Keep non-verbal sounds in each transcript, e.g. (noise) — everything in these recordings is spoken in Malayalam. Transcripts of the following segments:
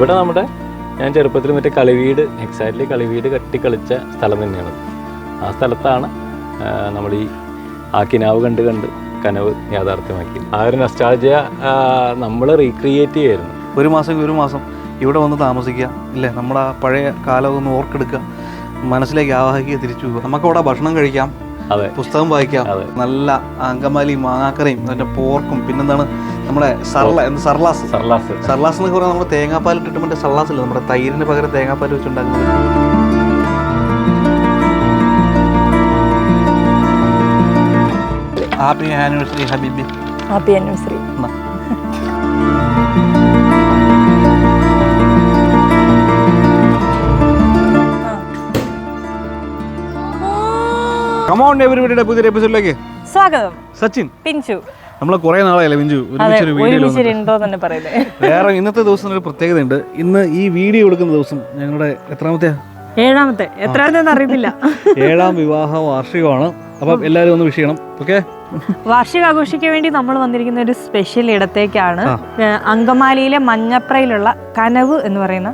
ഇവിടെ നമ്മുടെ ഞാൻ ചെറുപ്പത്തിൽ മറ്റേ കളിവീട് എക്സാക്ട്ലി കളിവീട് കെട്ടി കളിച്ച സ്ഥലം തന്നെയാണ്. ആ സ്ഥലത്താണ് നമ്മൾ ഈ ആ കിനാവ് കണ്ട് കണ്ട് കനവ് യാഥാർത്ഥ്യമാക്കി ആ ഒരു നസ്റ്റാൾജിയ നമ്മൾ റീക്രിയേറ്റ് ചെയ്യായിരുന്നു. ഒരു മാസം ഒരു മാസം ഇവിടെ വന്ന് താമസിക്കുക ഇല്ലേ? നമ്മുടെ ആ പഴയ കാലം ഒന്ന് ഓർക്കെടുക്കുക മനസ്സിലേക്ക് ആവാഹിക്കുക തിരിച്ചു പോകുക നമുക്കവിടെ ഭക്ഷണം കഴിക്കാം അതെ. പുസ്തകം വായിക്കാം അതെ. നല്ല അങ്കമാലി മാങ്ങാക്കറയും അതിന്റെ പോർക്കും പിന്നെന്താണ്? നമ്മുടെ സർല എന്ത് സർലാസ്? സർലാസ്. സർലാസ് എന്നൊക്കെ പറഞ്ഞാൽ നമ്മുടെ തേങ്ങാപ്പാൽ ഇട്ടിട്ട് മറ്റേ സർലാസ് ഇല്ല നമ്മുടെ തൈരിന് പകരം തേങ്ങാപ്പാൽ വെച്ചുണ്ടാക്കുന്നത്. ഹാപ്പി ആനിവേഴ്സറി ഹബീബി ഹാപ്പി ആനിവേഴ്സറി. കമോൺ എവരിബഡിയുടെ പുതിയൊരു എപ്പിസോഡിലേക്ക് സ്വാഗതം. സച്ചിൻ. പിഞ്ചു. നമ്മൾ കുറേ നാളായല്ലേ മിഞ്ചു? ഒരു ഒരുമിച്ചൊരു വീഡിയോ (laughs) വേറെ ഇന്നത്തെ ദിവസം ഒരു പ്രത്യേകത ഉണ്ട് ഇന്ന് ഈ വീഡിയോ എടുക്കുന്ന ദിവസം ഞങ്ങളുടെ എത്രാമത്തെ ഏഴാമത്തെ. എത്രാമത്തെ അറിയത്തില്ല. (laughs) ഏഴാം വിവാഹ വാർഷികമാണ്. അപ്പം എല്ലാവരും ഒന്ന് വിഷ് ചെയ്യണം ഓക്കെ? വാർഷിക ആഘോഷിക്കാൻ വേണ്ടി നമ്മൾ വന്നിരിക്കുന്ന ഒരു സ്പെഷ്യൽ ഇടത്തേക്കാണ് അങ്കമാലിയിലെ മഞ്ഞപ്രയിലുള്ള കനവ് എന്ന് പറയുന്ന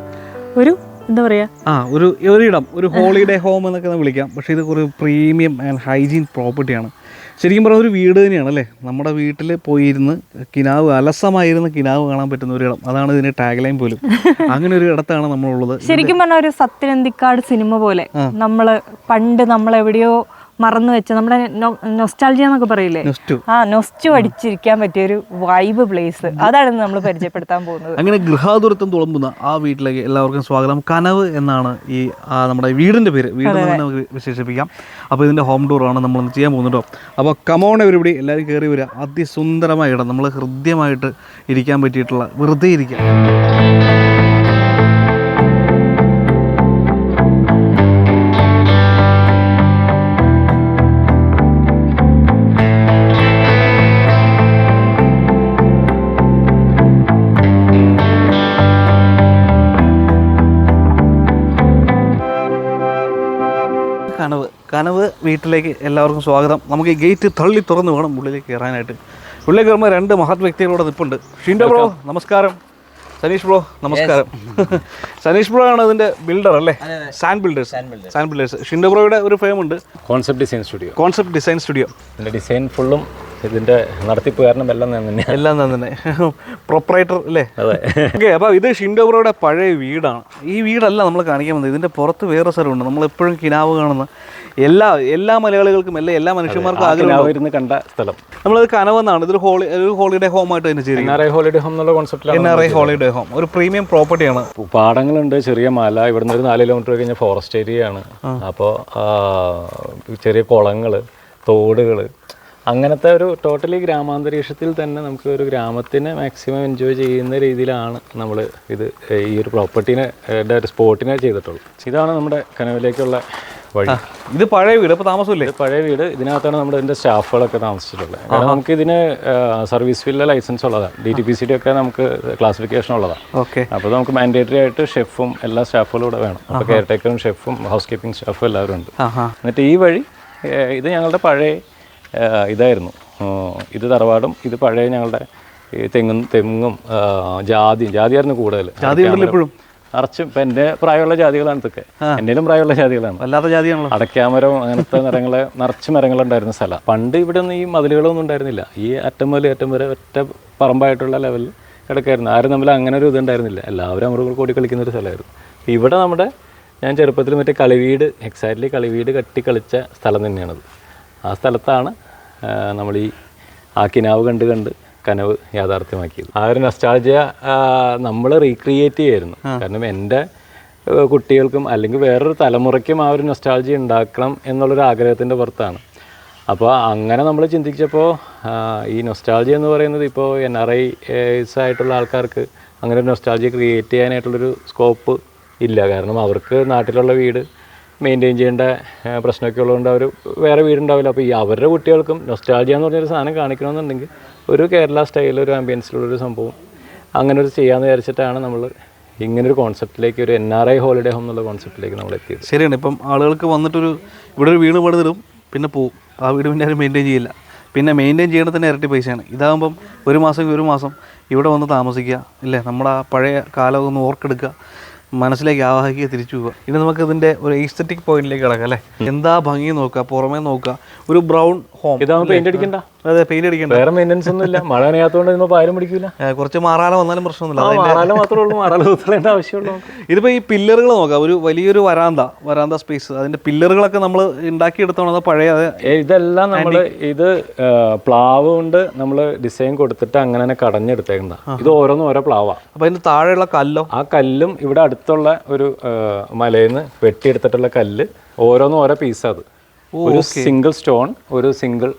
ഒരു എന്താ പറയാ? ആ ഒരു ഒരിടം. ഒരു ഹോളിഡേ ഹോം എന്നൊക്കെ വിളിക്കാം. പക്ഷേ ഇത് കുറേ പ്രീമിയം ആൻഡ് ഹൈജീൻ പ്രോപ്പർട്ടിയാണ് ശരിക്കും പറഞ്ഞ ഒരു വീട് തന്നെയാണ് അല്ലേ? നമ്മുടെ വീട്ടിൽ പോയിരുന്ന് കിനാവ് അലസമായിരുന്ന് കിനാവ് കാണാൻ പറ്റുന്ന ഒരു ഇടം. അതാണ് ഇതിന്റെ ടാഗ് ലൈൻ പോലും. (laughs) അങ്ങനെ ഒരു ഇടത്താണ് നമ്മളുള്ളത്. ശരിക്കും പറഞ്ഞ ഒരു സത്യനന്ദിക്കാട് സിനിമ പോലെ നമ്മൾ പണ്ട് നമ്മൾ എവിടെയോ മറന്നു വെച്ച നമ്മുടെ നൊസ്റ്റാൾജിയ എന്നൊക്കെ പറയില്ലേ? ആ നൊസ്റ്റു അടിച്ചിരിക്കാൻ പറ്റിയ ഒരു വൈബ് പ്ലേസ് അതാണ് നമ്മൾ പരിചയപ്പെടുത്താൻ പോകുന്നത്. അങ്ങനെ ഗൃഹാതുരത്വം തുളമ്പുന്ന ആ വീട്ടിലേക്ക് എല്ലാവർക്കും സ്വാഗതം. കനവ് എന്നാണ് ഈ നമ്മുടെ വീടിന്റെ പേര്. വീട് നമുക്ക് വിശേഷിപ്പിക്കാം. അപ്പോൾ ഇതിന്റെ ഹോം ടൂർ ആണ് നമ്മൾ ചെയ്യാൻ പോകുന്നത് അപ്പൊ അപ്പോൾ കമോൺ എവരിബടി എല്ലാവരും കയറി വരിക. അതിസുന്ദരമായ ഇടം. നമ്മൾ ഹൃദ്യമായിട്ട് ഇരിക്കാൻ പറ്റിയിട്ടുള്ള വെറുതെ ഇരിക്കാം വീട്ടിലേക്ക് എല്ലാവർക്കും സ്വാഗതം. നമുക്ക് ഈ ഗേറ്റ് തള്ളി തുറന്ന് വേണം ഉള്ളിലേക്ക് കയറാനായിട്ട്. ഉള്ളിലേക്ക് കയറുമ്പോൾ രണ്ട് മഹത് വ്യക്തികളോട് നിൽപ്പുണ്ട് ഷിൻഡോ ബ്രോ നമസ്കാരം. സനീഷ് ബ്രോ നമസ്കാരം. (laughs) സനീഷ് ബ്രോ ആണ് ഇതിന്റെ ബിൽഡർ അല്ലേ? San Builders San Builders Shindo ബ്രോയുടെ ഒരു ഫേം ഉണ്ട്. Concept design studio concept design studio design ഫുള്ളും ഇതിന്റെ നടത്തിപ്പ് കാരണം എല്ലാം തന്നെ എല്ലാം തന്നെ. പ്രൊപ്പറേറ്റർ അല്ലേ? അതെ. ഓക്കെ അപ്പോൾ ഇത് ഷിൻഡോ ബ്രോയുടെ പഴയ വീടാണ്. ഈ വീടല്ല നമ്മൾ കാണിക്കാൻ വന്നത്. ഇതിന്റെ പുറത്ത് വേറെ സ്ഥലമുണ്ട്. നമ്മൾ എപ്പോഴും കിനാവ് കാണുന്ന എല്ലാ എല്ലാ മലയാളികൾക്കും അല്ലെ എല്ലാ മനുഷ്യന്മാർക്കും ആഗ്രഹം കണ്ട സ്ഥലം. നമ്മളത് കനവെന്നാണ്. ഇതൊരു ഹോളി ഒരു ഹോളിഡേ ഹോം ആയിട്ട് തന്നെ N R I holiday home എന്നുള്ള കോൺസെപ്റ്റിലാണ് N R I holiday home. ഒരു പ്രീമിയം പ്രോപ്പർട്ടിയാണ്. പാടങ്ങളുണ്ട് ചെറിയ മല. ഇവിടുന്ന് ഒരു നാല് കിലോമീറ്റർ കഴിഞ്ഞാൽ ഫോറസ്റ്റ് ഏരിയയാണ് അപ്പോൾ ചെറിയ കുളങ്ങൾ തോടുകൾ അങ്ങനത്തെ ഒരു ടോട്ടലി ഗ്രാമാന്തരീക്ഷത്തിൽ തന്നെ നമുക്ക് ഒരു ഗ്രാമത്തിനെ മാക്സിമം എൻജോയ് ചെയ്യുന്ന രീതിയിലാണ് നമ്മൾ ഇത് ഈ ഒരു പ്രോപ്പർട്ടീനെ ഒരു സ്പോട്ടിനെ ചെയ്തിട്ടുള്ളൂ ഇതാണ് നമ്മുടെ കനവിലേക്കുള്ള വഴി. ഇത് പഴയ വീട് അപ്പോൾ താമസമില്ലേ? പഴയ വീട്. ഇതിനകത്താണ് നമ്മുടെ ഇതിന്റെ സ്റ്റാഫുകളൊക്കെ താമസിച്ചിട്ടുള്ളത്. കാരണം നമുക്ക് ഇതിന് സർവീസ് ഫീൽഡിലെ ലൈസൻസ് ഉള്ളതാണ് D T P C D ഒക്കെ നമുക്ക് ക്ലാസിഫിക്കേഷൻ ഉള്ളതാണ് ഓക്കെ. അപ്പോൾ നമുക്ക് മാൻഡേറ്ററി ആയിട്ട് ഷെഫും എല്ലാ സ്റ്റാഫുകളും ഇവിടെ വേണം. അപ്പോൾ കെയർ ടേക്കറും ഷെഫും ഹൗസ് കീപ്പിംഗ് സ്റ്റാഫും എല്ലാവരും ഉണ്ട്. എന്നിട്ട് ഈ വഴി ഇത് ഞങ്ങളുടെ പഴയ ഇതായിരുന്നു. ഇത് തറവാടും ഇത് പഴയ ഞങ്ങളുടെ ഈ തെങ്ങും തെങ്ങും ജാതി ജാതിയായിരുന്നു കൂടുതൽ. ഇപ്പോഴും. നിറച്ചും ഇപ്പം എന്റെ പ്രായമുള്ള ജാതികളാണ് ഇതൊക്കെ. എന്റെലും പ്രായമുള്ള ജാതികളാണ്. അല്ലാത്ത ജാതിയാണല്ലോ. അടയ്ക്കാമരം അങ്ങനത്തെ മരങ്ങളെ നിറച്ച് മരങ്ങളുണ്ടായിരുന്ന സ്ഥലം. പണ്ട് ഇവിടെ ഒന്നും ഈ മതിലുകളൊന്നും ഉണ്ടായിരുന്നില്ല. ഈ അറ്റം മുതൽ അറ്റം വരെ ഒറ്റ പറമ്പായിട്ടുള്ള ലെവലിൽ കിടക്കായിരുന്നു. ആരും തമ്മിൽ അങ്ങനെ ഒരു ഇതുണ്ടായിരുന്നില്ല എല്ലാവരും അമൃത കൂടി കളിക്കുന്ന ഒരു സ്ഥലമായിരുന്നു. ഇവിടെ നമ്മുടെ ഞാൻ ചെറുപ്പത്തിൽ മറ്റേ കളിവീട് എക്സാക്ട്ലി കളിവീട് കെട്ടി കളിച്ച സ്ഥലം തന്നെയാണത്. ആ സ്ഥലത്താണ് നമ്മൾ ഈ ആ കിനാവ് കണ്ട് കണ്ട് കനവ് യാഥാർത്ഥ്യമാക്കിയത്. ആ ഒരു നസ്റ്റാൾജിയ നമ്മൾ റീക്രിയേറ്റ് ചെയ്യായിരുന്നു. കാരണം എന്റെ കുട്ടികൾക്കും അല്ലെങ്കിൽ വേറൊരു തലമുറയ്ക്കും ആ ഒരു നൊസ്റ്റാൾജി ഉണ്ടാക്കണം എന്നുള്ളൊരു ആഗ്രഹത്തിന്റെ പുറത്താണ്. അപ്പോൾ അങ്ങനെ നമ്മൾ ചിന്തിച്ചപ്പോൾ ഈ നൊസ്റ്റാൾജി എന്ന് പറയുന്നത് ഇപ്പോൾ എൻ ആർ ഐസ് ആയിട്ടുള്ള ആൾക്കാർക്ക് അങ്ങനെ ഒരു നൊസ്റ്റാൾജി ക്രിയേറ്റ് ചെയ്യാനായിട്ടുള്ളൊരു സ്കോപ്പ് ഇല്ല. കാരണം അവർക്ക് നാട്ടിലുള്ള വീട് മെയിന്റെയിൻ ചെയ്യേണ്ട പ്രശ്നമൊക്കെ ഉള്ളതുകൊണ്ട് അവർ വേറെ വീടുണ്ടാവില്ല. അപ്പോൾ ഈ അവരുടെ കുട്ടികൾക്കും നൊസ്റ്റാൾജിയ എന്ന് പറഞ്ഞൊരു സാധനം കാണിക്കണമെന്നുണ്ടെങ്കിൽ ഒരു കേരള സ്റ്റൈലിൽ ഒരു ആംബിയൻസിലുള്ളൊരു സംഭവം അങ്ങനെ ഒരു ചെയ്യാമെന്ന് വിചാരിച്ചിട്ടാണ് നമ്മൾ ഇങ്ങനൊരു കോൺസെപ്റ്റിലേക്ക് ഒരു N R I holiday home എന്നുള്ള കോൺസെപ്റ്റിലേക്ക് നമ്മൾ എത്തിയത്. ശരിയാണ്. ഇപ്പം ആളുകൾക്ക് വന്നിട്ടൊരു ഇവിടെ ഒരു വീട് പണിതിടും പിന്നെ പോവും. ആ വീട് പിന്നെ ആരും മെയിന്റെയിൻ ചെയ്യില്ല. പിന്നെ മെയിന്റെയിൻ ചെയ്യണത്തിന് ഇരട്ടി പൈസയാണ്. ഇതാകുമ്പം ഒരു മാസം ഒരു മാസം ഇവിടെ വന്ന് താമസിക്കുക ഇല്ലേ? നമ്മുടെ ആ പഴയ കാലം ഒന്ന് ഓർത്തെടുക്കുക മനസ്സിലേക്ക് ആവാഹിക്കുക തിരിച്ചു പോവുക. ഇനി നമുക്ക് ഇതിന്റെ ഒരു എസ്തറ്റിക് പോയിന്റിലേക്ക് കിടക്കാം അല്ലേ? എന്താ ഭംഗി നോക്കുക പുറമേ നോക്കുക ഒരു ബ്രൗൺ ഹോം പെയിന്റ് അടിക്കണ്ട. അതെ പെയിന്റ് അടിക്കണ്ട. വേറെ മെയിന്റെനൻസ് ഒന്നും ഇല്ല മഴ നനയാത്തതുകൊണ്ട് ഇതിന് പാലും പിടിക്കില്ല കുറച്ച് മാറാല വന്നാലും പ്രശ്നമൊന്നുമില്ല. മാത്രമേ ഉള്ളൂ. മാറാല കുത്തലേണ്ട ആവശ്യമുള്ളൂ ഇതിപ്പോ ഇതിപ്പോൾ ഈ പില്ലറുകൾ നോക്കാം. ഒരു വലിയൊരു വരാന്ത വരാന്ത സ്പേസ് അതിന്റെ പില്ലറുകളൊക്കെ നമ്മൾ ഉണ്ടാക്കിയെടുത്തോണം അതോ പഴയ ഇതെല്ലാം നമ്മൾ ഇത് പ്ലാവ് കൊണ്ട് നമ്മൾ ഡിസൈൻ കൊടുത്തിട്ട് അങ്ങനെ തന്നെ കടഞ്ഞെടുത്തേക്കുന്ന ഇത് ഓരോന്നും ഓരോ പ്ലാവാ. അപ്പോൾ അതിന്റെ താഴെയുള്ള കല്ലോ? ആ കല്ലും ഇവിടെ അടുത്തുള്ള ഒരു മലയിൽ നിന്ന് വെട്ടിയെടുത്തിട്ടുള്ള കല്ല് ഓരോന്നും ഓരോ പീസ് അത്. ഒരു സിംഗിൾ സ്റ്റോൺ ഒരു സിംഗിൾ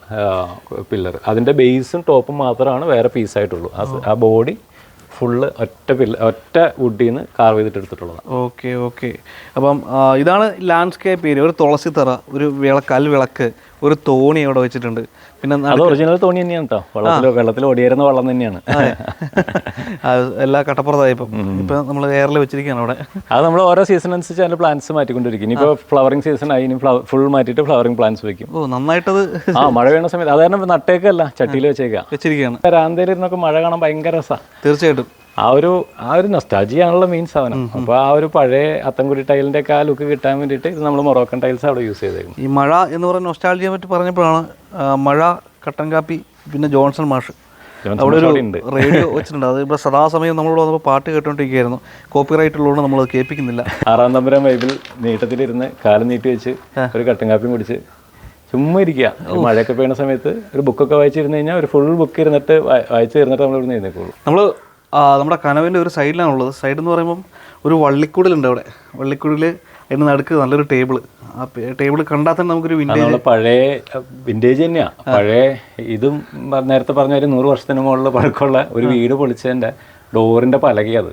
പില്ലർ അതിന്റെ ബേസും ടോപ്പും മാത്രമാണ് വേറെ പീസായിട്ടുള്ളൂ ആ ബോഡി ഫുള്ള് ഒറ്റ പില്ല ഒറ്റ വുഡിൽ നിന്ന് കാർവ് ചെയ്തിട്ട് എടുത്തിട്ടുള്ളത് ഓക്കെ ഓക്കെ. അപ്പം ഇതാണ് ലാൻഡ്സ്കേപ്പ് ഏരിയ ഒരു തുളസി തറ ഒരു വിള കൽവിളക്ക് ഒരു തോണി അവിടെ വെച്ചിട്ടുണ്ട്. പിന്നെ അത് ഒറിജിനൽ തോണി തന്നെയാണ് കേട്ടോ വെള്ളത്തിൽ വെള്ളത്തിൽ ഓടിയേരുന്ന വെള്ളം തന്നെയാണ്. എല്ലാ കട്ടപ്പുറത്തായി ഇപ്പം ഇപ്പം നമ്മൾ എയറിൽ വെച്ചിരിക്കുകയാണ് അവിടെ. അത് നമ്മൾ ഓരോ സീസൺ അനുസരിച്ച് അതിന്റെ പ്ലാന്റ്സ് മാറ്റിക്കൊണ്ടിരിക്കും. ഇനിയിപ്പോൾ ഫ്ലവറിംഗ് സീസൺ ആയി ഇനി ഫുൾ മാറ്റിയിട്ട് ഫ്ലവറിംഗ് പ്ലാന്റ്സ് വെക്കും. ഓ നന്നായിട്ടത് ആ മഴ വീണ സമയത്ത്. അത് കാരണം നട്ടേക്കല്ല ചട്ടിയിൽ വെച്ചേക്കാം. വെച്ചിരിക്കുകയാണ്. രാന്തേരിന്നൊക്കെ മഴ കാണാൻ ഭയങ്കര രസമാണ് തീർച്ചയായിട്ടും. ആ ഒരു ആ ഒരു നൊസ്റ്റാജിയാണല്ലോ മെയിൻ സാധനം. അപ്പോൾ ആ ഒരു പഴയ അത്തംകുടി ടൈലിന്റെ ഒക്കെ ആ ലുക്ക് കിട്ടാൻ വേണ്ടിയിട്ട് ഇത് നമ്മൾ മൊറോക്കൻ ടൈൽസ് അവിടെ യൂസ് ചെയ്തേക്കും ഈ മഴ എന്ന് പറഞ്ഞ നൊസ്റ്റാൾജിയെ പറ്റി പറഞ്ഞപ്പോഴാണ് മഴ കട്ടൻ കാപ്പി പിന്നെ ജോൺസൺ മാഷ്. അവിടെ ഒരു. റേഡിയോ (laughs) വെച്ചിട്ടുണ്ട്. അത് ഇവിടെ സദാസമയം നമ്മളോട് വന്നപ്പോൾ പാട്ട് കേട്ടോണ്ടിരിക്കുകയായിരുന്നു. കോപ്പി റൈറ്റ് ഉള്ളതുകൊണ്ട് നമ്മൾ കേൾപ്പിക്കുന്നില്ല. ആറാം തമ്പുരാൻ വൈബിൽ നീട്ടത്തിലിരുന്ന് കാലം നീട്ടി വെച്ച് ഒരു കട്ടൻ കാപ്പിയും കുടിച്ച് ചുമ്മാ ഇരിക്കുക. മഴയൊക്കെ പെയ്യുന്ന സമയത്ത് ഒരു ബുക്കൊക്കെ വായിച്ചിരുന്ന് കഴിഞ്ഞാൽ ഒരു ഫുൾ ബുക്ക് ഇരുന്നിട്ട് വായിച്ചു തരുന്നിട്ട് തീർന്നിട്ട് നമ്മൾ ഇവിടെ നിന്ന് എഴുന്നേക്കുള്ളൂ നമ്മൾ നമ്മുടെ കനവിന്റെ ഒരു സൈഡിലാണുള്ളത്. സൈഡ് എന്ന് പറയുമ്പം ഒരു വള്ളിക്കുടലുണ്ട് അവിടെ. വള്ളിക്കുടൽ അതിന് നടുക്ക് നല്ലൊരു ടേബിൾ ആ ടേബിൾ കണ്ടാൽ തന്നെ നമുക്കൊരു വിന്റേജ് പഴയ വിന്റേജ് തന്നെയാ. പഴയ ഇതും നേരത്തെ പറഞ്ഞ ഒരു നൂറ് വർഷത്തിന് മുകളിൽ പഴക്കമുള്ള ഒരു വീട് പൊളിച്ചതിന്റെ ഡോറിന്റെ പലകി അത്.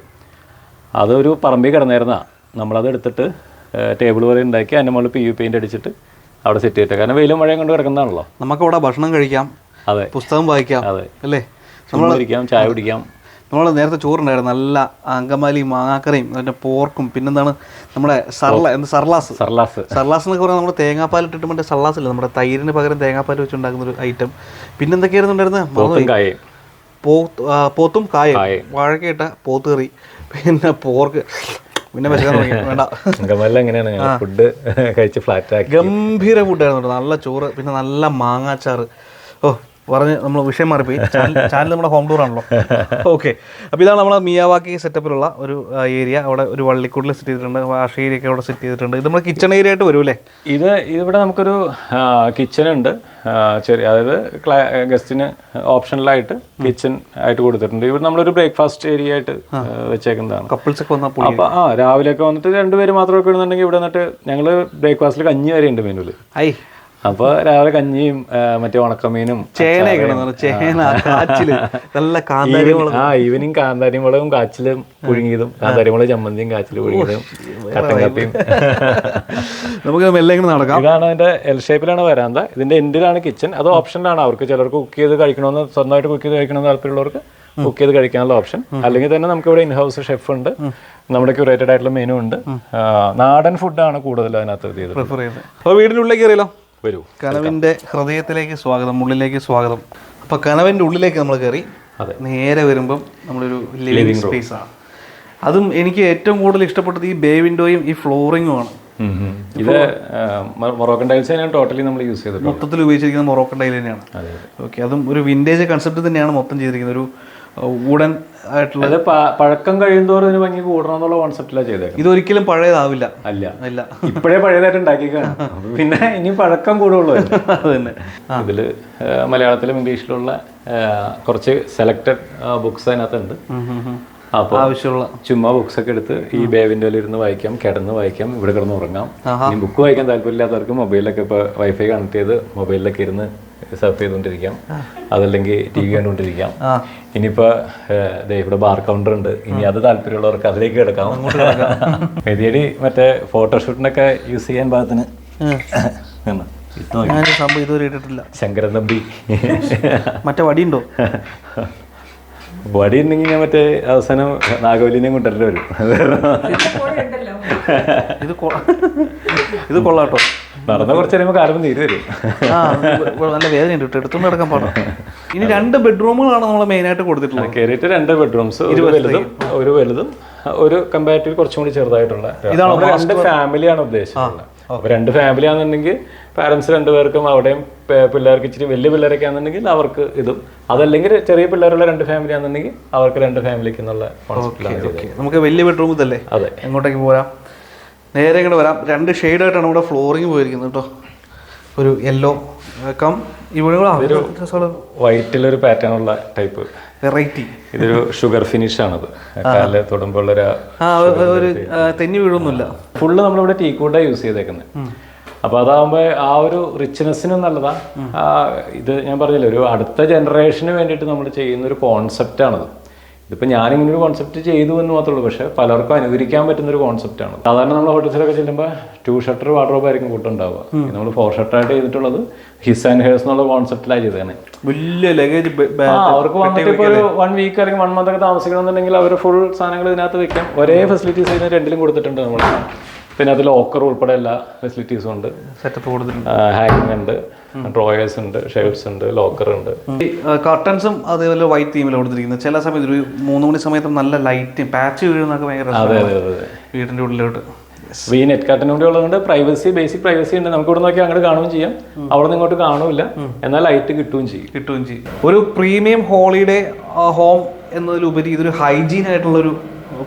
അതൊരു പറമ്പിൽ കിടന്നായിരുന്നാ. നമ്മളത് എടുത്തിട്ട് ടേബിൾ വരെ ഉണ്ടാക്കി അതിന്റെ മുകളിൽ പി യു പെയിന്റ് അടിച്ചിട്ട് അവിടെ സെറ്റ് ചെയ്തിട്ട് കാരണം വെയിലും മഴയും കൊണ്ട് കിടക്കുന്നതാണല്ലോ. നമുക്കവിടെ ഭക്ഷണം കഴിക്കാം അതെ. പുസ്തകം വായിക്കാം അതെ. അല്ലേ? നമ്മൾ ചായ കുടിക്കാം. നമ്മൾ നേരത്തെ ചോറുണ്ടായിരുന്നു. നല്ല അങ്കമാലി മാങ്ങാക്കറിയും അതിന്റെ പോർക്കും പിന്നെന്താണ് നമ്മുടെ സർല എന്ത് സർലാസ്? സർലാസ്. സർലാസ് എന്നൊക്കെ പറഞ്ഞാൽ നമ്മുടെ തേങ്ങാപ്പാൽ ഇട്ടിട്ട് മറ്റേ സർലാസ് ഇല്ല? നമ്മുടെ തൈരിന് പകരം തേങ്ങാപ്പാൽ വെച്ചുണ്ടാക്കുന്ന ഒരു ഐറ്റം പിന്നെ എന്തൊക്കെയായിരുന്നു ഉണ്ടായിരുന്നത് പോത്തും കായും. വാഴക്കയിട്ട പോത്ത് കറി. പിന്നെ പോർക്ക്. പിന്നെ വേണ്ട. എങ്ങനെയാണ് ഫുഡ് കഴിച്ച് ഫ്ലാറ്റ് ഗംഭീര ഫുഡായിരുന്നു നല്ല ചോറ് പിന്നെ നല്ല മാങ്ങാച്ചാറ്. ഓ പറഞ്ഞ് നമ്മൾ വിഷയം മാറിപ്പോയി. ചാനൽ നമ്മുടെ ഹോം ടൂർ ആണല്ലോ. ഓക്കെ. അപ്പോൾ ഇതാണ് നമ്മുടെ മിയാവാക്കി സെറ്റപ്പിലുള്ള ഒരു ഏരിയ. അവിടെ ഒരു വള്ളിക്കൂടിൽ സെറ്റ് ചെയ്തിട്ടുണ്ട്. വാഷ് ഏരിയ ഒക്കെ അവിടെ സെറ്റ് ചെയ്തിട്ടുണ്ട്. ഇത് നമ്മുടെ കിച്ചൺ ഏരിയ ആയിട്ട് വരും ഇത് ഇവിടെ നമുക്കൊരു കിച്ചൺ ഉണ്ട്. ചെറിയ അതായത് ഗസ്റ്റിന് ഓപ്ഷനിലായിട്ട് കിച്ചൺ ആയിട്ട് കൊടുത്തിട്ടുണ്ട്. ഇവിടെ നമ്മളൊരു ബ്രേക്ക്ഫാസ്റ്റ് ഏരിയ ആയിട്ട് വെച്ചേക്കുന്നതാണ്. കപ്പിൾസ് ഒക്കെ വന്നാൽ അപ്പോൾ അപ്പൊ ആ രാവിലെയൊക്കെ വന്നിട്ട് രണ്ടുപേര് മാത്രമൊക്കെ ഇടുന്നുണ്ടെങ്കിൽ ഇവിടെ വന്നിട്ട് ഞങ്ങൾ ബ്രേക്ക്ഫാസ്റ്റിൽ കഞ്ഞി വരെ ഉണ്ട് മെനുവിൽ ഐ അപ്പൊ രാവിലെ കഞ്ഞിയും മറ്റേ ഉണക്കമീനും ഇടുന്നു ചേന കാച്ചിൽ നല്ല ആ ഈവനിങ് കാന്താരി മുളകും കാച്ചിലും പുഴുങ്ങിയതും കാന്താരി മുളക് ചമ്മന്തിയും കാച്ചിൽ പുഴുങ്ങിയതും കട്ടൻ കപ്പിയും. നമുക്ക് മെല്ലെ ഇങ്ങനെ നടക്കാം. ഇതാണ് അതിന്റെ എൽ ഷേപ്പിലാണ് വരാന്ത. ഇതിന്റെ എൻഡിലാണ് കിച്ചൺ അത് ഓപ്ഷനിലാണ് അവർക്ക് ചിലർക്ക് കുക്ക് ചെയ്ത് കഴിക്കണമെന്ന് സ്വന്തമായിട്ട് കുക്ക് ചെയ്ത് കഴിക്കണമെന്ന് താല്പര്യമുള്ളവർക്ക് കുക്ക് ചെയ്ത് കഴിക്കാനുള്ള ഓപ്ഷൻ അല്ലെങ്കിൽ തന്നെ നമുക്ക് ഇവിടെ ഇൻഹൗസ് ഷെഫ് ഉണ്ട്. നമ്മുടെ ക്യൂറേറ്റഡ് ആയിട്ടുള്ള മെനു ഉണ്ട്. നാടൻ ഫുഡാണ് കൂടുതൽ അതിനകത്ത് ചെയ്തത് വീടിനുള്ളിലേക്ക് അപ്പോൾ വീടിന്റെ ഉള്ളിലേക്ക് കയറിയല്ലോ? വരൂ. കനവിന്റെ ഹൃദയത്തിലേക്ക് സ്വാഗതം ഉള്ളിലേക്ക് സ്വാഗതം. അപ്പൊ കനവിന്റെ ഉള്ളിലേക്ക് നമ്മൾ കയറി. അതെ. നേരെ വരുമ്പം നമ്മളൊരു ലിവിങ് സ്പേസ് ആണ്. അതും എനിക്ക് ഏറ്റവും കൂടുതൽ ഇഷ്ടപ്പെട്ടത് ഈ ബേ വിൻഡോയും ഈ ഫ്ലോറിങ്ങും ആണ്. ഇത് മൊറോക്കൻ ടൈൽസ് തന്നെയാണ് ടോട്ടലി നമ്മൾ യൂസ് ചെയ്തത് മൊത്തത്തിൽ ഉപയോഗിച്ചിരിക്കുന്നത് മൊറോക്കൻ ടൈൽ തന്നെയാണ്. ഓക്കെ അതും. ഒരു വിന്റേജ് കൺസെപ്റ്റ് തന്നെയാണ് മൊത്തം ചെയ്തിരിക്കുന്നത്. ഒരു വുഡൻ ആയിട്ടുള്ള പഴക്കം കഴിയുമോറും ഇതിന് ഭംഗി കൂടണം എന്നുള്ള കോൺസെപ്റ്റിലാണ് ചെയ്തത് ഇതൊരിക്കലും പഴയതാവില്ല. അല്ല. അല്ല ഇപ്പോഴേ പഴയതായിട്ട് ഉണ്ടാക്കിയേക്കാണ്. (laughs) അപ്പൊ പിന്നെ ഇനി പഴക്കം കൂടുള്ളൂ. അത് തന്നെ ഇതിൽ മലയാളത്തിലും ഇംഗ്ലീഷിലുള്ള കുറച്ച് സെലക്റ്റഡ് ബുക്സ് അതിനകത്തുണ്ട്. അപ്പോൾ ആവശ്യമുള്ള. ചുമ്മാ ബുക്സ് ഒക്കെ എടുത്ത് ഈ ബേവിന്റെ ഇരുന്ന് വായിക്കാം കിടന്ന് വായിക്കാം ഇവിടെ കിടന്ന് ഉറങ്ങാം. ഇനി ബുക്ക് വായിക്കാൻ താല്പര്യമില്ലാത്തവർക്ക് മൊബൈലിലൊക്കെ ഇപ്പോൾ വൈഫൈ കണക്ട് ചെയ്ത് മൊബൈലിലൊക്കെ ഇരുന്ന് സർഫ് ചെയ്തുകൊണ്ടിരിക്കാം. അതല്ലെങ്കിൽ ടി വി കണ്ടുകൊണ്ടിരിക്കാം. ഇനിയിപ്പോൾ ഇവിടെ ബാർ കൗണ്ടർ ഉണ്ട്. ഇനി അത് താല്പര്യമുള്ളവർക്ക് അതിലേക്ക് കിടക്കാം. (laughs) മെതിയടി മറ്റേ ഫോട്ടോഷൂട്ടിനൊക്കെ യൂസ് ചെയ്യാൻ പാകത്തിന്. (laughs) സംഭവം ഇതുവരെ ഇട്ടിട്ടില്ല. ശങ്കരൻ തമ്പി. (laughs) മറ്റേ വടിയുണ്ടോ? വടി ഉണ്ടെങ്കിൽ ഞാൻ മറ്റേ അവസാനം നാഗവല്ലിനെ കൊണ്ടുവരേണ്ടി വരും. ഇത് കൊള്ളാട്ടോ നടന്ന കുറച്ച് കഴിയുമ്പോൾ കാലം നീര് തരും ആ നല്ല വേദനയുണ്ട് കേട്ടോ. എടുത്തുകൊണ്ട് കിടക്കാൻ പാടാം. ഇനി രണ്ട് ബെഡ്റൂമുകളാണ് നമ്മൾ മെയിനായിട്ട് കൊടുത്തിട്ടുള്ളത്. കയറിയിട്ട് രണ്ട് ബെഡ്റൂംസ് ഒരു വലുതും ഒരു വലുതും ഒരു കമ്പാരിറ്റീവ് കുറച്ചും കൂടി ചെറുതായിട്ടുള്ള. നമ്മൾ രണ്ട് ഫാമിലിയാണ് ഉദ്ദേശിച്ചിട്ടുള്ളത് അപ്പൊ രണ്ട് ഫാമിലി ആണെന്നുണ്ടെങ്കിൽ പാരന്റ്സ് രണ്ടുപേർക്കും അവിടെയും പിള്ളേർക്ക് ഇച്ചിരി വലിയ പിള്ളേരൊക്കെ ആണെന്നുണ്ടെങ്കിൽ അവർക്ക് ഇതും. അതല്ലെങ്കിൽ ചെറിയ പിള്ളേരുള്ള രണ്ട് ഫാമിലി ആണെന്നുണ്ടെങ്കിൽ അവർക്ക് രണ്ട് ഫാമിലിക്ക് എന്നുള്ള നമുക്ക് വലിയ ബെഡ്റൂം ഇതല്ലേ? അതെ. എങ്ങോട്ടേക്ക് പോരാം? നേരെ ഇങ്ങോട്ട് വരാം. രണ്ട് ഷെയ്ഡായിട്ടാണ് ഇവിടെ ഫ്ലോറിങ് പോയിരിക്കുന്നത് കേട്ടോ ഒരു യെല്ലോ കം. ഇവിടെ വൈറ്റിലൊരു പാറ്റേൺ ഉള്ള ടൈപ്പ് വെറൈറ്റി ഇതൊരു ഷുഗർ ഫിനിഷ് ആണത് തൊടുമ്പോഴൊരു തൊടുമ്പോൾ ഒരു ഒരു- ഒരു തെന്നി വീഴൊന്നുമില്ല ഫുള്ള് നമ്മളിവിടെ ടീ കൂട്ടാ യൂസ് ചെയ്തേക്കുന്നത് അപ്പൊ അതാകുമ്പോ ആ ഒരു റിച്ച്നെസ്സിനും നല്ലതാ. ഇത് ഞാൻ പറഞ്ഞില്ല ഒരു അടുത്ത ജനറേഷന് വേണ്ടിയിട്ട് നമ്മൾ ചെയ്യുന്ന ഒരു കോൺസെപ്റ്റ് ആണത് ഇതിപ്പോ ഞാനിങ്ങനെ ഒരു കോൺസെപ്റ്റ് ചെയ്തു എന്ന് മാത്രമേ ഉള്ളൂ. പക്ഷേ പലർക്കും അനുകരിക്കാൻ പറ്റുന്ന ഒരു കോൺസെപ്റ്റ് ആണ്. സാധാരണ നമ്മൾ ഹോട്ടൽസിലൊക്കെ ചെല്ലുമ്പോൾ ടൂ ഷട്ടർ വാർഡ്രോബ് ആയിരിക്കും കൂട്ടുണ്ടാവുക നമ്മൾ ഫോർ ഷട്ടറായിട്ട് ചെയ്തിട്ടുള്ളത് ഹിസ് ആൻഡ് ഹേഴ്സ് എന്നുള്ള കോൺസെപ്റ്റിലാണ് ചെയ്തേനെ വലിയ ലഗേജ് അവർക്ക് വന്നിട്ട് ഇപ്പോൾ ഒരു വൺ വീക്ക് അല്ലെങ്കിൽ വൺ മന്ത് ഒക്കെ താമസിക്കണമെന്നുണ്ടെങ്കിൽ അവർ ഫുൾ സാധനങ്ങൾ ഇതിനകത്ത് വെക്കാം. ഒരേ ഫെസിലിറ്റീസ് ഇതിന് രണ്ടിലും കൊടുത്തിട്ടുണ്ട് നമ്മൾ പിന്നെ അതിൽ ലോക്കർ ഉൾപ്പെടെ എല്ലാ ഫെസിലിറ്റീസും ഉണ്ട്. സെറ്റപ്പ് കൊടുത്തിട്ടുണ്ട് ഹാങ്ങിങ് ഉണ്ട് ഡ്രോയേഴ്സ് ഉണ്ട് ഷെൽഫ്സ് ഉണ്ട് ലോക്കർ ഉണ്ട്. ഈ കർട്ടൻസും അതേപോലെ വൈറ്റ് തീമിൽ കൊടുത്തിരിക്കുന്നത്. ചില സമയത്ത് ഒരു മൂന്ന് മണി സമയത്ത് നല്ല ലൈറ്റ് പാച്ച് വീഴുന്നൊക്കെ ഭയങ്കര അതെ അതെ അതെ വീടിന്റെ ഉള്ളിലോട്ട്. ഈ നെറ്റ് കാർട്ടിന് കൂടി ഉള്ളതുകൊണ്ട് പ്രൈവസി ബേസിക് പ്രൈവസി ഉണ്ട്. നമുക്ക് ഇവിടെ നോക്കി അങ്ങോട്ട് കാണുകയും ചെയ്യാം. അവിടെ നിന്ന് ഇങ്ങോട്ട് കാണില്ല എന്നാൽ ലൈറ്റ് കിട്ടുകയും ചെയ്യും. കിട്ടുകയും ചെയ്യും. ഒരു പ്രീമിയം ഹോളിഡേ ഹോം എന്നതിലുപരി ഇതൊരു ഹൈജീൻ ആയിട്ടുള്ള ഒരു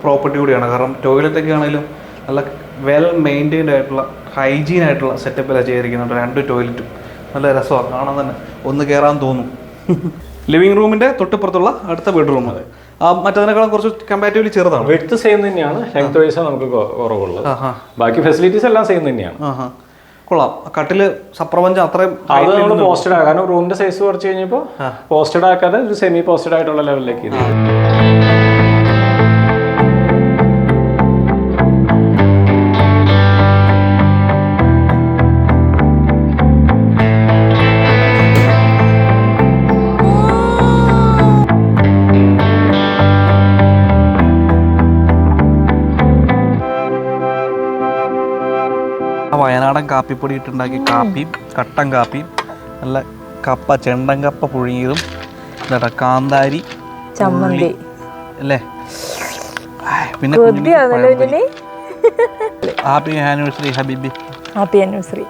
പ്രോപ്പർട്ടി കൂടിയാണ്. കാരണം ടോയ്ലറ്റ് ഒക്കെ ആണെങ്കിലും നല്ല വെൽ മെയിന്റൈൻഡ് ആയിട്ടുള്ള ഹൈജീൻ ആയിട്ടുള്ള സെറ്റപ്പിലാണ് ചെയ്തിരിക്കുന്നുണ്ട് രണ്ട് ടോയ്ലറ്റും നല്ല രസമാണ് കാണാൻ തന്നെ ഒന്ന് കയറാൻ തോന്നും. (laughs) ലിവിംഗ് റൂമിന്റെ തൊട്ടിപ്പുറത്തുള്ള അടുത്ത ബെഡ്റൂം ആ മറ്റതിനേക്കാളും കുറച്ച് കമ്പാരിറ്റീവ്ലി ചെറുതാണ്. വെട്ട് സെയിം തന്നെയാണ്. ലെങ്ത് വൈസ് നമുക്ക് കുറവുള്ളത്. ബാക്കി ഫെസിലിറ്റീസ് എല്ലാം സെയിം തന്നെയാണ്. കൊള്ളാം. കട്ടിൽ സപ്രപഞ്ചം അത്രയും അത് നമ്മൾ പോസ്റ്റഡ് റൂമിന്റെ സൈസ് കുറച്ച് കഴിഞ്ഞപ്പോൾ പോസ്റ്റഡ് ആക്കാതെ ഒരു സെമി പോസ്റ്റഡ് ആയിട്ടുള്ള ലെവലിലേക്ക് ഇത് ആ വയനാടൻ കാപ്പിപ്പൊടി ഇട്ടുണ്ടാക്കിയ കാപ്പിയും കട്ടൻ കാപ്പിയും നല്ല കപ്പ ചെണ്ടൻ കപ്പ പുഴുങ്ങിയതും എന്താ കാന്താരി ചമ്മന്തി. അല്ലേ? പിന്നെ ഹാപ്പി ആനിവേഴ്സറി ഹബീബി. ഹാപ്പി ആനിവേഴ്സറി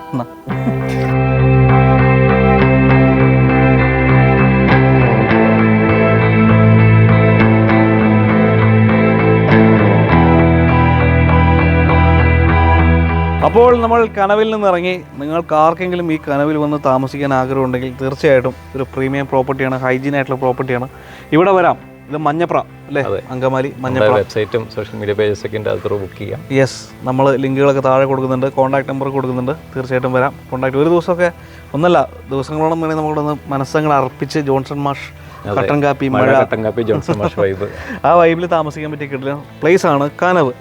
അപ്പോൾ നമ്മൾ കനവിൽ നിന്ന് ഇറങ്ങി നിങ്ങൾക്ക് ആർക്കെങ്കിലും ഈ കനവിൽ വന്ന് താമസിക്കാൻ ആഗ്രഹമുണ്ടെങ്കിൽ തീർച്ചയായിട്ടും ഒരു പ്രീമിയം പ്രോപ്പർട്ടിയാണ് ഹൈജീൻ ആയിട്ടുള്ള പ്രോപ്പർട്ടിയാണ് ഇവിടെ വരാം. ഇത് മഞ്ഞപ്ര അല്ലേ? അങ്കമാലി മഞ്ഞപ്ര. വെബ്സൈറ്റും സോഷ്യൽ മീഡിയ പേജസ് ഒക്കെ ബുക്ക് ചെയ്യാം. യെസ് നമ്മൾ ലിങ്കുകളൊക്കെ താഴെ കൊടുക്കുന്നുണ്ട് കോൺടാക്ട് നമ്പർ കൊടുക്കുന്നുണ്ട്. തീർച്ചയായിട്ടും വരാം. കോൺടാക്ട് ഒരു ദിവസമൊക്കെ ഒന്നല്ല ദിവസങ്ങളോളം വേണമെങ്കിൽ നമ്മളൊന്ന് മനസ്സങ്ങൾ അർപ്പിച്ച് ജോൺസൺ മാഷ് കട്ടൻ കാപ്പി മഴ കട്ടൻ കാപ്പി ജോൺസൺ മാഷ് വൈബ്. (laughs) ആ വൈബിൽ താമസിക്കാൻ പറ്റിയ കിട്ടില്ല പ്ലേസ് ആണ് കനവ്.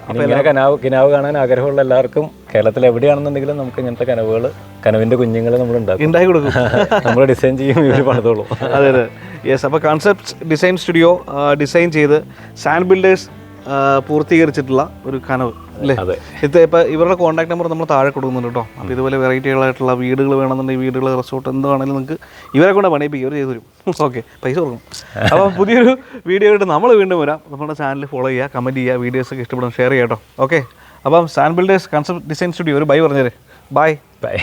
കനാവ് കിനാവ് കാണാൻ ആഗ്രഹമുള്ള എല്ലാവർക്കും കേരളത്തിൽ എവിടെയാണെന്നുണ്ടെങ്കിലും നമുക്ക് ഇങ്ങനത്തെ കനവുകൾ കനവിന്റെ കുഞ്ഞുങ്ങൾ നമ്മൾ ഉണ്ടാക്കും. ഉണ്ടാക്കി കൊടുക്കും. (laughs) നമ്മൾ ഡിസൈൻ ചെയ്യും ഇവർ പണിതോളും. അതെ അതെ. യെസ് അപ്പോൾ കൺസെപ്റ്റ് ഡിസൈൻ സ്റ്റുഡിയോ ഡിസൈൻ ചെയ്ത് സാൻഡ് ബിൽഡേഴ്സ് പൂർത്തീകരിച്ചിട്ടുള്ള ഒരു കനവ് അല്ലേ? ഇത് ഇപ്പോൾ ഇവരുടെ കോൺടാക്ട് നമ്പർ നമ്മൾ താഴെ കൊടുക്കുന്നുണ്ട് കേട്ടോ. അപ്പോൾ ഇതുപോലെ വെറൈറ്റികളായിട്ടുള്ള വീടുകൾ വേണമെന്നുണ്ടെങ്കിൽ വീടുകൾ റിസോർട്ട് എന്ത് വേണമെങ്കിലും നിങ്ങൾക്ക് ഇവരെ കൊണ്ട് പണിയിപ്പിക്കും. ഇവർ ചെയ്തു തരും. (laughs) ഓക്കെ പൈസ കൊടുക്കും അപ്പോൾ പുതിയൊരു വീഡിയോ ആയിട്ട് നമ്മൾ വീണ്ടും വരാം. നമ്മുടെ ചാനൽ ഫോളോ ചെയ്യുക കമന്റ് ചെയ്യുക വീഡിയോസ് ഒക്കെ ഇഷ്ടപ്പെടും ഷെയർ ചെയ്യാം കേട്ടോ. ഓക്കെ അപ്പം Sand Builders Concept Design Studio ഒരു ബൈ പറഞ്ഞേരെ. Bye bye